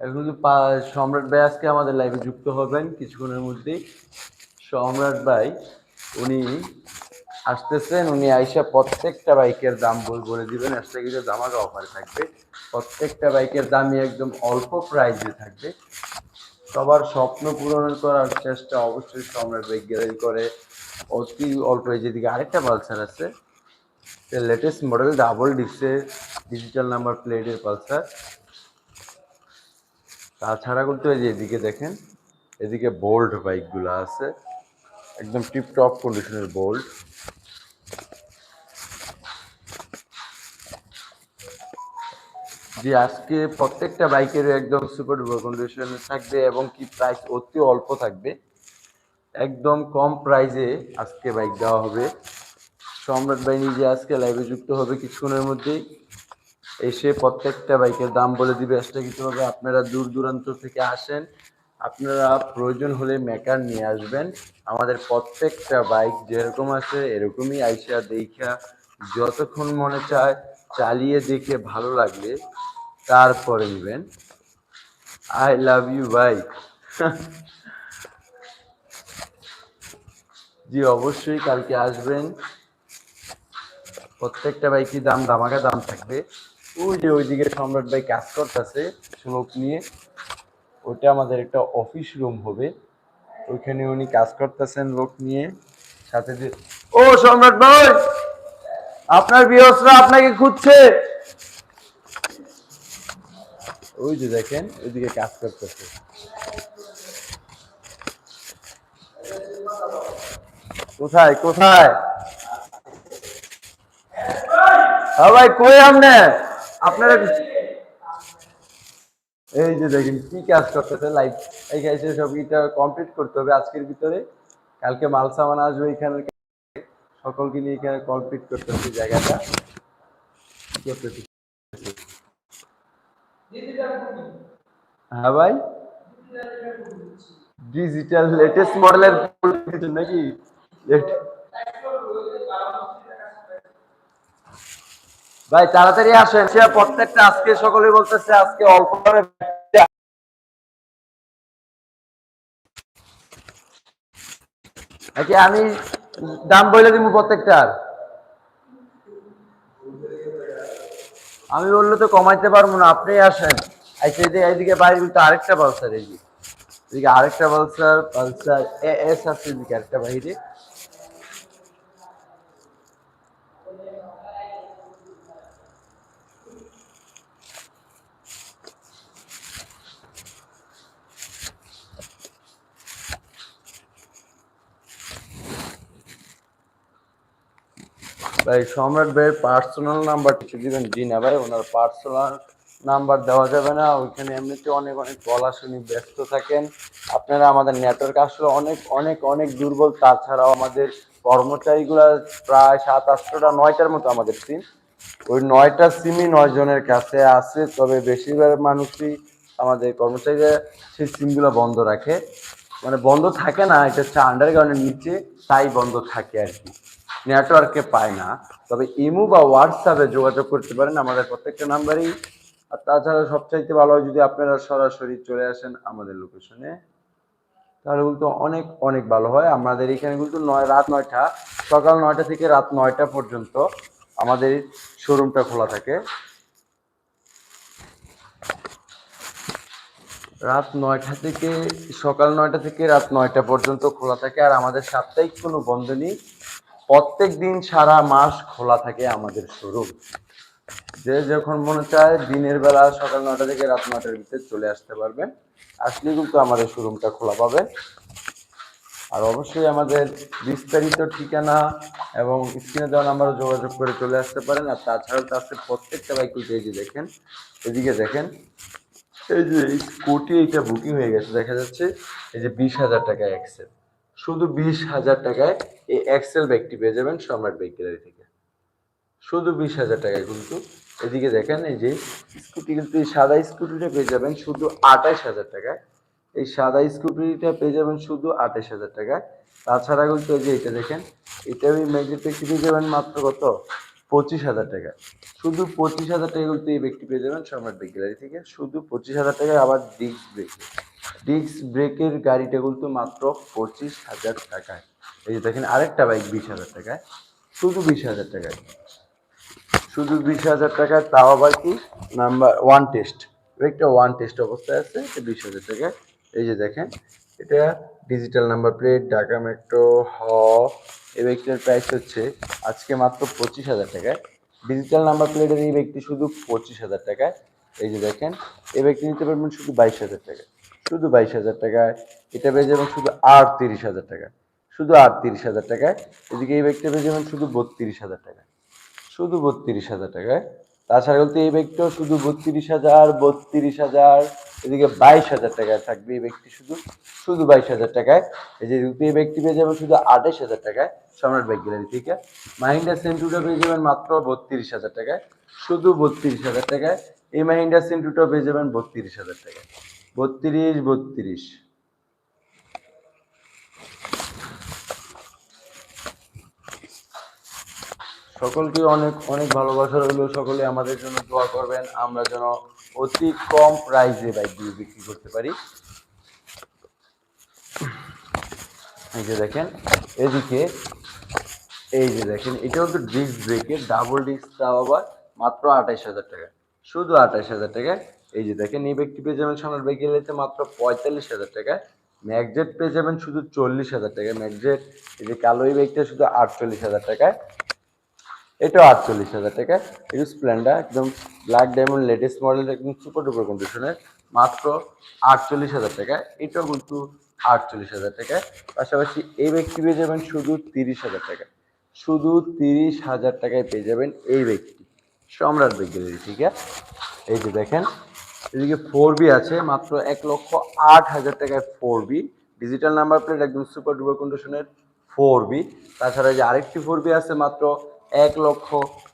কিন্তু সম্রাট ভাই আজকে আমাদের লাইভে যুক্ত হবেন কিছুক্ষণের মধ্যেই। সম্রাট ভাই, উনি আসতেছেন, উনি আইসা প্রত্যেকটা বাইকের দাম বল বলে দিবেন। একটা কিছু দামাকা অফার থাকবে। প্রত্যেকটা বাইকের দামই একদম অল্প প্রাইসে থাকবে। সবার স্বপ্ন পূরণ করার চেষ্টা অবশ্যই সম্রাট বাইক গ্যালারি করে। অতি অল্প যেদিকে আরেকটা পালসার আছে লেটেস্ট মডেল ডাবল ডিস্কের ডিজিটাল নাম্বার প্লেটের পালসার। তাছাড়া কিন্তু এই যে এদিকে দেখেন, এদিকে বোল্ট বাইকগুলো আছে, একদম টিপ টপ কন্ডিশনের বোল্ট যে আজকে প্রত্যেকটা বাইকের একদম সুপার ডুপার কন্ডিশনে থাকবে এবং কি প্রাইস অতি অল্প থাকবে। একদম কম প্রাইজে আজকে বাইক দেওয়া হবে। সম্রাট ভাই নিজে আজকে লাইভে যুক্ত হবে কিছুক্ষণের মধ্যেই। এসে প্রত্যেকটা বাইকের দাম বলে দিবে। হবে আপনারা দূর দূরান্ত থেকে আসেন। আপনারা প্রয়োজন হলে মেকার নিয়ে আসবেন। আমাদের প্রত্যেকটা বাইক যেরকম আছে, এরকমই আইসা দেখা যতক্ষণ মনে চায়, চালিয়ে দেখে ভালো লাগলে তারপরে নেবেন। আই লাভ ইউ বাইক জি, অবশ্যই কালকে আসবেন। প্রত্যেকটা বাইকই দাম দামাকা দাম থাকবে। ওই যে ওইদিকে সম্রাট ভাই কাজ করতেছে শ্লোক নিয়ে। ওইটা আমাদের একটা অফিস রুম হবে। ওইখানে উনি কাজ করতেছেন লোক নিয়ে। সাথে যে ও সম্রাট ভাই! আপনার বিহসরা আপনাকে খুঁজছে! ওই যে দেখেন, ওইদিকে কাজ করতেছে। কোথায় কোথায়? হ্যাঁ ভাই, কই আমনে আপনারা এই যে দেখেন কি কাজ করতেছে লাইভ এই কাজে সব এটা কমপ্লিট করতে হবে আজকের ভিতরে। কালকে মাল সামান আসবে এখানে সকলকে নিয়ে এখানে কমপ্লিট করতে হবে জায়গাটা। করতেছি। হ্যাঁ ভাই। ডিজিটাল লেটেস্ট মডেলের নাকি? ভাই, তাড়াতাড়ি আসেন। প্রত্যেকটা আজকে সকলে বলতেছে, আজকে অল্প করে আমি দাম বলে দিব প্রত্যেকটার আমি বললে তো কমাইতে পারব না, আপনি আসেন। আচ্ছা এইদিকে বাইরে কিন্তু আরেকটা পালসার, এই এদিকে আরেকটা পালসার পালসার এস আছে এদিকে আরেকটা বাইরে। ভাই সম্রাট ভাইয়ের পার্সোনাল নাম্বার কিছু দিবেন, জি না ভাই, ওনার পার্সোনাল নাম্বার দেওয়া যাবে না, ওইখানে এমনিতে অনেক অনেক কল আসেনি, ব্যস্ত থাকেন। আপনারা আমাদের নেটওয়ার্ক আসলে অনেক অনেক অনেক দুর্বল, তাছাড়াও আমাদের কর্মচারীগুলা প্রায় সাত আটশোটা, নয়টার মতো আমাদের সিম ওই নয়টা সিমই নয় জনের কাছে আছে, তবে বেশিরভাগ মানুষই আমাদের কর্মচারীরা সেই সিমগুলো বন্ধ রাখে। মানে বন্ধ থাকে না, এটা হচ্ছে আন্ডারগ্রাউন্ডের নিচে, তাই বন্ধ থাকে আর কি। নেটওয়ার্কে পায় না। তবে ইমো বা হোয়াটসঅ্যাপে যোগাযোগ করতে পারেন আমাদের প্রত্যেকটা নাম্বারেই। আর তাছাড়া সবচাইতে ভালো হয় যদি আপনারা সরাসরি চলে আসেন আমাদের লোকেশনে, তাহলে কিন্তু অনেক অনেক ভালো হয়। আমাদের এখানে কিন্তু নয়, রাত নয়টা, সকাল নয়টা থেকে রাত নয়টা পর্যন্ত আমাদের শোরুমটা খোলা থাকে। রাত নয়টা থেকে সকাল নয়টা থেকে রাত নয়টা পর্যন্ত খোলা থাকে। আর আমাদের সাপ্তাহিক কোনো বন্ধ নেই। প্রত্যেক দিন সারা মাস খোলা থাকে আমাদের শোরুম। যে যখন মনে চায় দিনের বেলা সকাল নটা থেকে রাত নটার ভিতরে চলে আসতে পারবেন আসলে কিন্তু আমাদের শোরুমটা খোলা পাবেন আর অবশ্যই আমাদের বিস্তারিত ঠিকানা এবং স্ক্রিনে দেওয়া নাম্বারে যোগাযোগ করে চলে আসতে পারেন। আর তাছাড়াও তো আছে প্রত্যেকটা বাইক এই যে দেখেন, এদিকে দেখেন, এই যে এই কোটি এইটা বুকিং হয়ে গেছে। দেখা যাচ্ছে এই যে বিশ হাজার টাকা এক্সেল শুধু বিশ হাজার টাকায় এই এক্সেল ব্যাগটি পেয়ে যাবেন সম্রাট বাইক গ্যালারি থেকে। শুধু বিশ হাজার টাকায় কিন্তু এদিকে দেখেন এই যে স্কুটি কিন্তু এই সাদা স্কুটিটা পেয়ে যাবেন শুধু আঠাইশ হাজার টাকায়। এই সাদা স্কুটিটা পেয়ে যাবেন শুধু আঠাইশ হাজার টাকায়। তাছাড়া কিন্তু এই যে এটা দেখেন এটা ওই ম্যাগনেটিক পেয়ে যাবেন মাত্র কত? পঁচিশ হাজার টাকা শুধু পঁচিশ হাজার টাকা কিন্তু এই ব্যক্তি পেয়ে যাবেন সম্রাট ব্রেক গ্যালারি থেকে। শুধু পঁচিশ হাজার টাকায় আবার ডিস্ক ব্রেক ডিস্ক ব্রেকের গাড়িটা কিন্তু মাত্র পঁচিশ হাজার টাকায়। এই যে দেখেন আরেকটা বাইক বিশ হাজার টাকায়। শুধু বিশ হাজার টাকায়। শুধু বিশ হাজার টাকায়, তাও আবার কি? Number one test. একটা ওয়ান টেস্ট অবস্থায় আছে বিশ হাজার টাকায়। এই যে দেখেন, এটা digital number plate, Dhaka metro, হ। এই ব্যক্তির প্রাইস হচ্ছে আজকে মাত্র পঁচিশ হাজার টাকায়। ডিজিটাল নাম্বার প্লেটের এই ব্যক্তি শুধু পঁচিশ হাজার টাকায়। এই যে দেখেন, এই ব্যক্তি নিতে পারবেন শুধু বাইশ হাজার টাকায়। শুধু বাইশ হাজার টাকায়, এটা পেয়ে যাবেন শুধু আট তিরিশ হাজার টাকা। শুধু আট তিরিশ হাজার টাকায়, এদিকে এই ব্যক্তি পেয়ে যাবেন শুধু বত্রিশ হাজার টাকায়। শুধু বত্রিশ হাজার টাকায়। তাছাড়া বলতে এই ব্যক্তিও শুধু বত্রিশ হাজার বত্রিশ হাজার, এদিকে বাইশ হাজার টাকায় থাকবে এই ব্যক্তি শুধু। শুধু বাইশ হাজার টাকায়। এই যে এই ব্যক্তি পেয়ে যাবেন শুধু আঠাশ হাজার টাকায়, সম্রাট বাইক গ্যালারি থেকে। মাহিন্দ্রা সেন্টুটা পেয়ে যাবেন মাত্র বত্রিশ হাজার টাকায়। শুধু বত্রিশ হাজার টাকায়। এই মাহিন্দ্রা সেন্টুটা পেয়ে যাবেন বত্রিশ হাজার টাকায়। বত্রিশ বত্রিশ। সকলকে অনেক অনেক ভালোবাসা রইল। সকলে আমাদের জন্য দোয়া করবেন। আমরা যেন অতি কম প্রাইসে বাইকগুলো বিক্রি করতে পারি। এই যে দেখেন, এদিকে, এই যে দেখেন, এটাও তো ডিস্ক ব্রেকের ডাবল ডিস্ক তাও আবার মাত্র আঠাইশ হাজার টাকা। শুধু আঠাইশ হাজার টাকা। এই যে দেখেন, এই ব্যক্তি পেয়ে যাবেন সোনার বাইক গেলেতে মাত্র পঁয়তাল্লিশ হাজার টাকা। ম্যাকজেট পেয়ে যাবেন শুধু চল্লিশ হাজার টাকা। ম্যাকজেট এই যে কালো এই বাইকটা শুধু আটচল্লিশ হাজার টাকায় এটাও আটচল্লিশ হাজার টাকা। এটা স্প্লেন্ডার, একদম ব্ল্যাক ডায়মন্ড, লেটেস্ট মডেল, একদম সুপার ডুপার কন্ডিশনের মাত্র আটচল্লিশ হাজার টাকা। এটাও কিন্তু আটচল্লিশ হাজার টাকা। পাশাপাশি এই ব্যক্তি পেয়ে যাবেন শুধু তিরিশ হাজার টাকা। শুধু তিরিশ হাজার টাকায় পেয়ে যাবেন এই ব্যক্তি। সম্রাট গ্যালারি ঠিক আছে? এই যে দেখেন এদিকে ফোর বি আছে, মাত্র এক লক্ষ আট হাজার টাকায় four B digital number plate একদম সুপার ডুপার কন্ডিশনের ফোর বি তাছাড়া যে আরেকটি ফোর বি আছে, মাত্র এক লক্ষ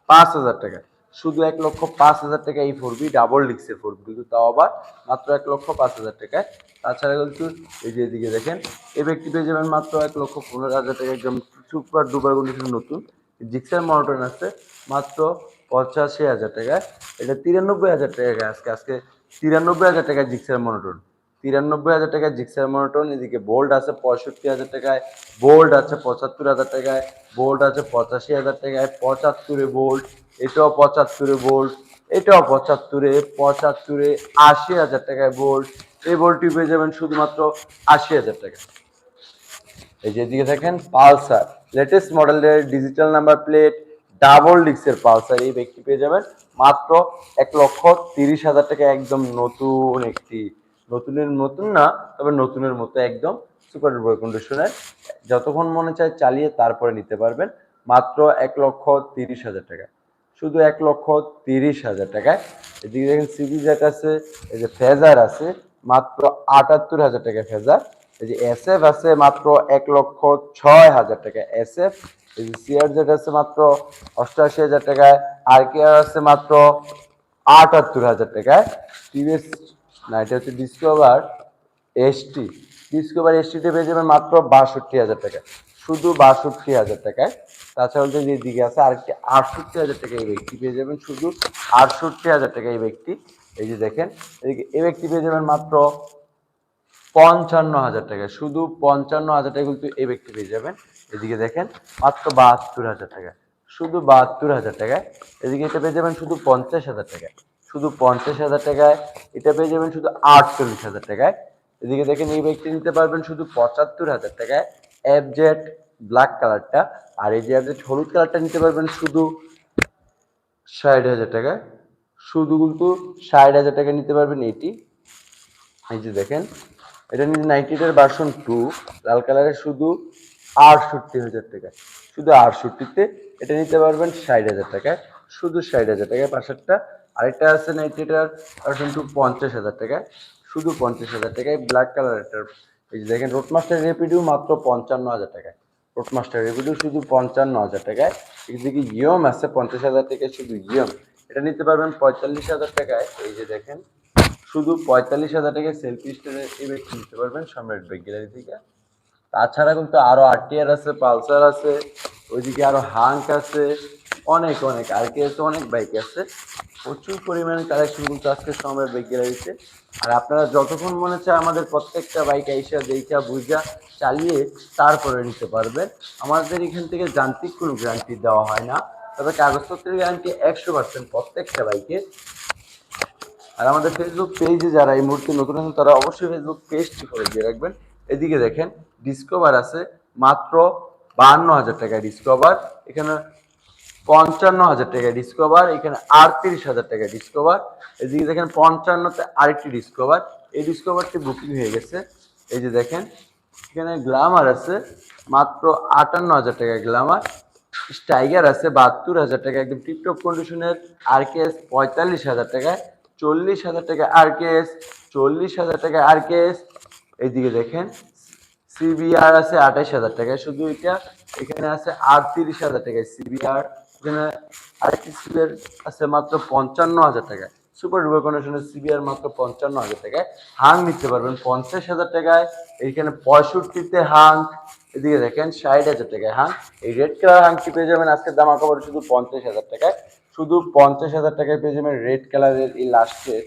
পাঁচ হাজার টাকা শুধু এক লক্ষ পাঁচ হাজার টাকা এই ফোর বি ডাবল ডিক্সের ফোর বি কিন্তু তাও আবার মাত্র এক লক্ষ পাঁচ হাজার টাকায়। তাছাড়া কিন্তু এই যে এদিকে দেখেন এই ব্যক্তি পেয়ে যাবেন মাত্র এক লক্ষ পনেরো হাজার টাকা একদম সুপার ডুপার কন্ডিশন নতুন। জিক্সার মনোটন আছে, মাত্র পঁচাশি হাজার টাকায়। এটা তিরানব্বই হাজার টাকা আজকে আজকে তিরানব্বই হাজার টাকায় জিক্সার মনোটন। তিরানব্বই হাজার টাকায় জিক্সার মনোটন, এদিকে বোল্ড আছে পঁয়ষট্টি হাজার টাকায় বোল্ড আছে পঁচাত্তর হাজার টাকায় বোল্ড আছে পঁচাশি হাজার টাকায়, পঁচাত্তরে বোল্ড এটাও পঁচাত্তরে বোল্ড এটাও পঁচাত্তরে পঁচাত্তরে আশি হাজার টাকায় বোল্ড এই বোল্ডটি পেয়ে যাবেন শুধুমাত্র আশি হাজার টাকা এই যে এদিকে দেখেন, পালসার লেটেস্ট মডেলের ডিজিটাল নাম্বার প্লেট ডাবল ডিক্সের পালসার এই ব্যক্তি পেয়ে যাবেন। মাত্র এক লক্ষ তিরিশ হাজার টাকা একদম নতুন একটি, নতুনের নতুন না, তবে নতুনের মতো একদম সুপার ডুপার কন্ডিশনের। যতক্ষণ মনে চায় চালিয়ে তারপরে নিতে পারবেন। মাত্র এক লক্ষ তিরিশ হাজার টাকা। শুধু এক লক্ষ তিরিশ হাজার টাকায়। এদিকে দেখেন সিবি জেট আছে, এই যে ফেজার আছে, মাত্র আটাত্তর হাজার টাকা ফেজার। এই যে এস এফ আছে, মাত্র এক লক্ষ ছয় হাজার টাকা এস এফ এই যে সিআর জেট আছে মাত্র অষ্টআশি হাজার টাকায় আর কে আর আছে মাত্র আটাত্তর হাজার টাকায়। টিভিএস না এটা হচ্ছে ডিসকভার এসটি ডিসকভার এসটিতে পেয়ে যাবেন মাত্র বাষট্টি হাজার টাকা শুধু বাষট্টি হাজার টাকায়। তাছাড়া যে দিকে আছে আরেকটি আটষট্টি হাজার টাকা এই ব্যক্তি পেয়ে যাবেন। শুধু আটষট্টি হাজার টাকা এই ব্যক্তি। এই যে দেখেন, এদিকে এই ব্যক্তি পেয়ে যাবেন মাত্র পঞ্চান্ন হাজার টাকা শুধু পঞ্চান্ন হাজার টাকা কিন্তু এই ব্যক্তি পেয়ে যাবেন। এদিকে দেখেন, মাত্র বাহাত্তর হাজার টাকা। শুধু বাহাত্তর হাজার টাকায়। এদিকে এটা পেয়ে যাবেন শুধু পঞ্চাশ হাজার টাকায়। শুধু পঞ্চাশ হাজার টাকায়। এটা পেয়ে যাবেন শুধু আটচল্লিশ হাজার টাকায়। এদিকে দেখেন এই ব্যক্তি নিতে পারবেন শুধু পঁচাত্তর হাজার টাকায়। অ্যাবজেট ব্ল্যাক কালারটা আর এই যে অ্যাবজেট হলুদ কালারটা নিতে পারবেন শুধু ষাট হাজার টাকায়। শুধু কিন্তু ষাট হাজার টাকা নিতে পারবেন এটি। এই যে দেখেন, এটা নিতে নাইনটিটার ভার্সন টু লাল কালারের শুধু আটষট্টি হাজার টাকা। শুধু আটষট্টিতে এটা নিতে পারবেন ষাট হাজার টাকায়। শুধু ষাট হাজার টাকায় পাশেরটা আরেকটা আছে নাইনটিটার ভার্সন টু পঞ্চাশ হাজার টাকায়। শুধু পঞ্চাশ হাজার টাকায় ব্ল্যাক কালার এটার এই যে দেখেন রোডমাস্টার রেপিডিও মাত্র পঞ্চান্ন হাজার টাকায়। রোডমাস্টার রেপিডিও শুধু পঞ্চান্ন হাজার টাকায়। এদিকে ইয়ম আছে পঞ্চাশ হাজার টাকায়, শুধু ইয়ম এটা নিতে পারবেন পঁয়তাল্লিশ হাজার টাকায়। এই যে দেখেন, শুধু পঁয়তাল্লিশ হাজার টাকায় সেলফি স্টোরে এই ব্যক্তি নিতে পারবেন সম্রাট বেগ গ্যালারি থেকে। তাছাড়া কিন্তু আরও আরটিআর আছে, পালসার আছে, ওইদিকে আরও হাঙ্ক আছে, অনেক অনেক, আর কে এস অনেক বাইক আছে। প্রচুর পরিমাণে কালেকশন কিন্তু আজকে সময় বাইক গ্যালারিতে আর আপনারা যতক্ষণ মনে চায় আমাদের প্রত্যেকটা বাইক আইসা দেখা বুঝা চালিয়ে তারপরে নিতে পারবেন। আমাদের এখান থেকে যান্ত্রিক কোনো গ্যারান্টি দেওয়া হয় না। তবে কাগজপত্রের গ্যারান্টি একশো পার্সেন্ট প্রত্যেকটা বাইকে আর আমাদের ফেসবুক পেজে যারা এই মুহূর্তে নতুন আছেন, তারা অবশ্যই ফেসবুক পেজটি করে দিয়ে রাখবেন। এদিকে দেখেন ডিসকভার আছে মাত্র বাহান্ন হাজার টাকায় ডিসকভার এখানে পঞ্চান্ন হাজার টাকায় ডিসকভার এখানে আটত্রিশ হাজার টাকায় ডিসকভার এদিকে দেখেন পঞ্চান্নতে আরেকটি ডিসকভার এই ডিসকভারটি বুকিং হয়ে গেছে। এই যে দেখেন, এখানে গ্লামার আছে, মাত্র আটান্ন হাজার টাকায় গ্লামার স্টাইগার আছে বাহাত্তর হাজার টাকা একদম টিপটপ কন্ডিশনের আর কে এস পঁয়তাল্লিশ হাজার টাকায়, চল্লিশ হাজার টাকা আর কে এস চল্লিশ হাজার টাকা আর কে এস এইদিকে দেখেন সিবিআর আছে আঠাইশ হাজার টাকায়। শুধু এটা, এখানে আছে আটত্রিশ হাজার টাকায় সিবিআর এখানে আরেকটি সিবিআর আছে মাত্র পঞ্চান্ন হাজার টাকায়। সুপার ডুপার কন্ডিশনের সিবিআর মাত্র পঞ্চান্ন হাজার টাকায়। হাং নিতে পারবেন পঞ্চাশ হাজার টাকায়। এইখানে পঁয়ষট্টিতে হাং। এদিকে দেখেন ষাট হাজার টাকায় হাং। এই রেড কালার হাংটি পেয়ে যাবেন। আজকের দাম আঁকাবার শুধু পঞ্চাশ হাজার টাকায়। শুধু পঞ্চাশ হাজার টাকায় পেয়ে যাবেন রেড কালারের এই লাস্টের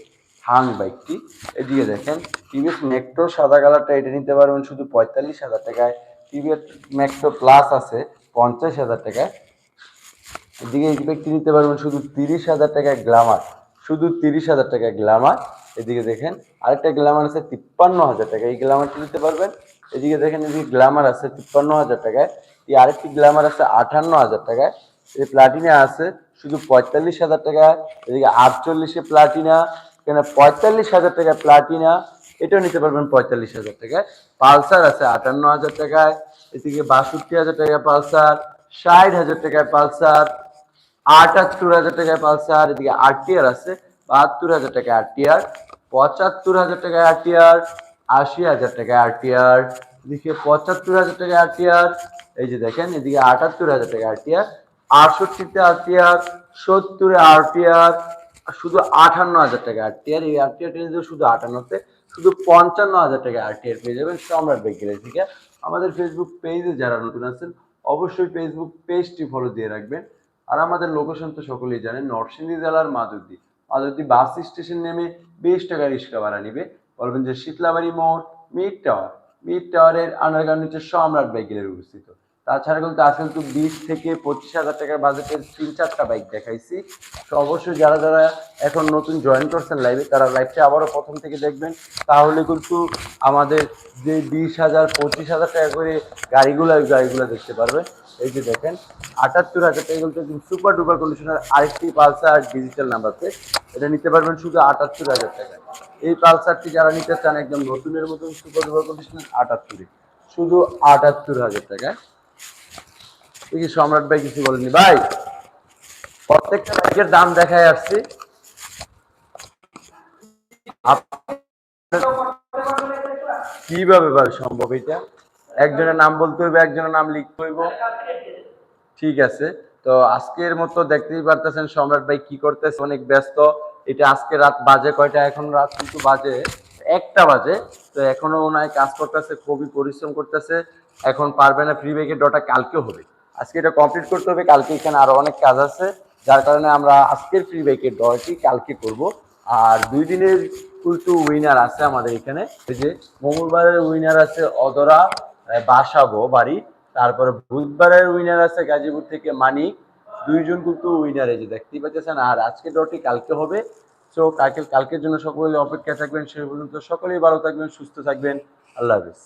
হাং বাইকটি। এদিকে দেখেন, টিভিএস মেট্রো সাদা কালারটা এটা নিতে পারবেন শুধু পঁয়তাল্লিশ হাজার টাকায়। টিভিএস মেট্রো প্লাস আছে, পঞ্চাশ হাজার টাকায়। এদিকে এই ব্যক্তি নিতে পারবেন শুধু তিরিশ হাজার টাকায় গ্লামার শুধু তিরিশ হাজার টাকায় গ্লামার এদিকে দেখেন, আরেকটা গ্লামার আছে, তিপ্পান্ন হাজার টাকা এই গ্লামারটি নিতে পারবেন। এদিকে দেখেন, এদিকে গ্লামার আছে, তিপ্পান্ন হাজার টাকায়। এই আরেকটি গ্লামার আছে আটান্ন হাজার টাকায়। এই প্লাটিনা আছে, শুধু পঁয়তাল্লিশ হাজার টাকায়। এদিকে আটচল্লিশে প্লাটিনা এখানে পঁয়তাল্লিশ হাজার টাকায় প্লাটিনা এটাও নিতে পারবেন পঁয়তাল্লিশ হাজার টাকায়। পালসার আছে আটান্ন হাজার টাকায়, এদিকে বাষট্টি হাজার টাকায় পালসার, ষাট হাজার টাকায় পালসার, আটাত্তর হাজার টাকায় পালসার, এদিকে আরটিআর আছে বাহাত্তর হাজার টাকায় আরটিআর, পঁচাত্তর হাজার টাকায় আরটিআর, আশি হাজার টাকায় আরটিআর, এদিকে পঁচাত্তর হাজার টাকায় আরটিআর, এই যে দেখেন, এদিকে আটাত্তর হাজার টাকায় আরটিআর, আটষট্টিতে আরটিআর, সত্তরে আরটিআর শুধু আটান্ন হাজার টাকা আর আরটিআর এই আরটিআর ট্রেনে শুধু আটান্নতে, শুধু পঞ্চান্ন হাজার টাকা আর আরটিআর পেয়ে যাবেন সম্রাট বেগেলের থেকে। আমাদের ফেসবুক পেজে যারা নতুন আছেন, অবশ্যই ফেসবুক পেজটি ফলো দিয়ে রাখবেন। আর আমাদের লোকেশন তো সকলেই জানেন, নরসিংদী জেলার মাধুদ্দি মাধুদ্দি বাস স্টেশন নেমে বিশ টাকা রিক্সা ভাড়া নিবে। বলবেন যে, শীতলাবাড়ি মোড়, মিড টাওয়ার। মিড টাওয়ারের আন্ডারগ্রাউন্ড হচ্ছে সম্রাট বাইকের অবস্থিত তাছাড়া কিন্তু আজকে কিন্তু বিশ থেকে পঁচিশ হাজার টাকার বাজেটের তিন চারটা বাইক দেখাইছি। তো অবশ্যই যারা যারা এখন নতুন জয়েন করছেন লাইভে তারা লাইভটা আবারও প্রথম থেকে দেখবেন। তাহলে কিন্তু আমাদের যে বিশ হাজার, পঁচিশ হাজার টাকা করে গাড়িগুলো ওই গাড়িগুলো দেখতে পারবেন। এই যে দেখেন, আটাত্তর হাজার টাকা কিন্তু সুপার ডুপার কন্ডিশনার আরেকটি পালসার ডিজিটাল নাম্বার প্লেট এটা নিতে পারবেন শুধু আটাত্তর হাজার টাকা এই পালসারটি যারা নিতে চান একদম নতুনের মতন সুপার ডুপার কন্ডিশনার আটাত্তরে। শুধু আটাত্তর হাজার টাকা দেখি সম্রাট ভাই কিছু বলেনি ভাই, প্রত্যেকটা বাইকের দাম দেখায় আসছি। কীভাবে ভাই সম্ভব এটা? একজনের নাম বলতে হইবে, একজনের নাম লিখতে হইব। ঠিক আছে। তো আজকের মতো দেখতেই পারতেছেন সম্রাট ভাই কি করতেছে, অনেক ব্যস্ত। এটা আজকে রাত বাজে কয়টা? এখন রাত কিন্তু বাজে একটা বাজে। তো এখনও ওনায় কাজ করতেছে, খুবই পরিশ্রম করতেছে। এখন পারবে না ফ্রি বাইকের ডটা কালকে হবে। আজকে এটা কমপ্লিট করতে হবে। কালকে এখানে আরও অনেক কাজ আছে। যার কারণে আমরা আজকের ফ্রি বাইকের ডটি কালকে করব। আর দুই দিনের কিন্তু উইনার আছে আমাদের এখানে। এই যে মঙ্গলবারের উইনার আছে অদরা বাসাবো বাড়ি। তারপরে বুধবারের উইনার আছে গাজীপুর থেকে মানিক। দুইজন কিন্তু উইনার এই যে দেখতেই পাচ্ছেন। আর আজকে ডটি কালকে হবে। সো কালকে কালকের জন্য সকলে অপেক্ষা থাকবেন। সে পর্যন্ত সকলেই ভালো থাকবেন, সুস্থ থাকবেন। আল্লাহ হাফিজ।